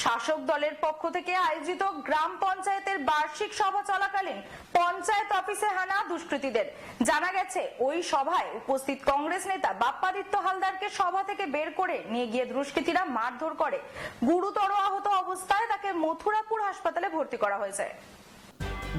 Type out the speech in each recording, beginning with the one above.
শাসক দলের পক্ষ থেকে আয়োজিত গ্রাম পঞ্চায়েতের বার্ষিক সভা চলাকালীন পঞ্চায়েত অফিসে হানা দুষ্কৃতীদের। জানা গেছে, ওই সভায় উপস্থিত কংগ্রেস নেতা বাপ্পাদিত্য হালদারকে সভা থেকে বের করে নিয়ে গিয়ে দুষ্কৃতীরা মারধর করে। গুরুতর আহত অবস্থায় তাকে মথুরাপুর হাসপাতালে ভর্তি করা হয়েছে।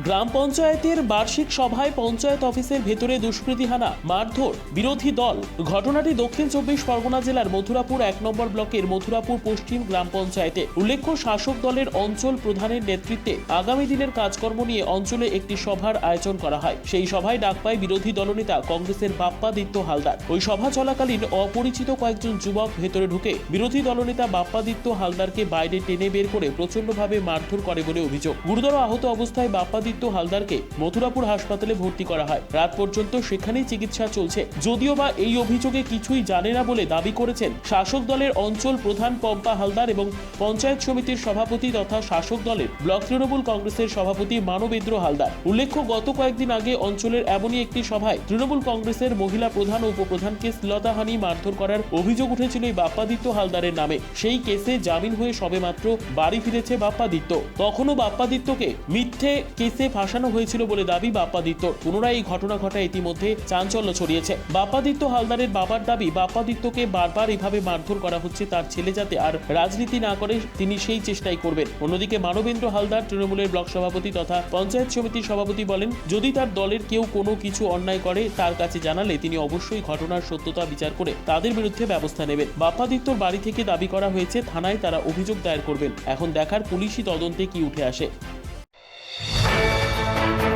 গ্রাম পঞ্চায়েতের বার্ষিক সভায় পঞ্চায়েত অফিসের ভেতরে দুষ্কৃতী হানা, মারধর, বিরোধী দল। ঘটনাটি দক্ষিণ চব্বিশ পরগনা জেলার মথুরাপুর এক নম্বর ব্লকের মথুরাপুর পশ্চিম গ্রাম পঞ্চায়েতে। উল্লেখ্য, শাসক দলের অঞ্চল প্রধানের নেতৃত্বে আগামী দিনের কাজকর্ম নিয়ে অঞ্চলে একটি সভার আয়োজন করা হয়। সেই সভায় ডাক পায় বিরোধী দলনেতা কংগ্রেসের বাপ্পাদিত্য হালদার। ওই সভা চলাকালীন অপরিচিত কয়েকজন যুবক ভেতরে ঢুকে বিরোধী দলনেতা বাপ্পাদিত্য হালদারকে বাইরে টেনে বের করে প্রচন্ডভাবে মারধর করে বলে অভিযোগ। গুরুতর আহত অবস্থায় বাপ্পাদিত্য হালদারকে মথুরাপুর হাসপাতালে ভর্তি করা হয়। রাত পর্যন্ত সেখানেই চিকিৎসা চলছে। যদিও বা এই অভিযোগে কিছুই জানে না বলে দাবি করেছেন শাসক দলের অঞ্চল প্রধান পম্পা হালদার এবং পঞ্চায়েত সমিতির সভাপতি তথা শাসক দলের ব্লক তৃণমূল কংগ্রেসের সভাপতি মানবেন্দ্র হালদার। উল্লেখ্য, গত কয়েকদিন আগে অঞ্চলের এমনই একটি সভায় তৃণমূল কংগ্রেসের মহিলা প্রধান উপপ্রধানকে শ্লীলতাহানি মারধর করার অভিযোগ উঠেছিল এই বাপ্পাদিত্য হালদারের নামে। সেই কেসে জামিন হয়ে সবেমাত্র বাড়ি ফিরেছে বাপ্পাদিত্য। তখনও বাপ্পাদিত্যকে মিথ্যে কেসে ফাঁসানো হয়েছিল বলে দাবি বাপ্পাদিত্য। পুনরায় এই ঘটনা ঘটায় ইতিমধ্যে চাঞ্চল্য ছড়িয়েছে। বাপ্পাদিত্য হালদারের বাবার দাবি, বাপ্পাদিত্যকে বারবার এভাবে মারধর করা হচ্ছে তার ছেলে যাতে আর রাজনীতি না করে তিনি সেই চেষ্টাই করবেন। অন্যদিকে মানবেন্দ্র হালদার তৃণমূলের ব্লক সভাপতি তথা পঞ্চায়েত সমিতির সভাপতি বলেন, যদি তার দলের কেউ কোনো কিছু অন্যায় করে, তার কাছে জানালে তিনি অবশ্যই ঘটনার সত্যতা বিচার করে তাদের বিরুদ্ধে ব্যবস্থা নেবেন। বাপ্পাদিত্যর বাড়ি থেকে দাবি করা হয়েছে, থানায় তারা অভিযোগ দায়ের করবেন। এখন দেখার পুলিশি তদন্তে কি উঠে আসে। Thank you.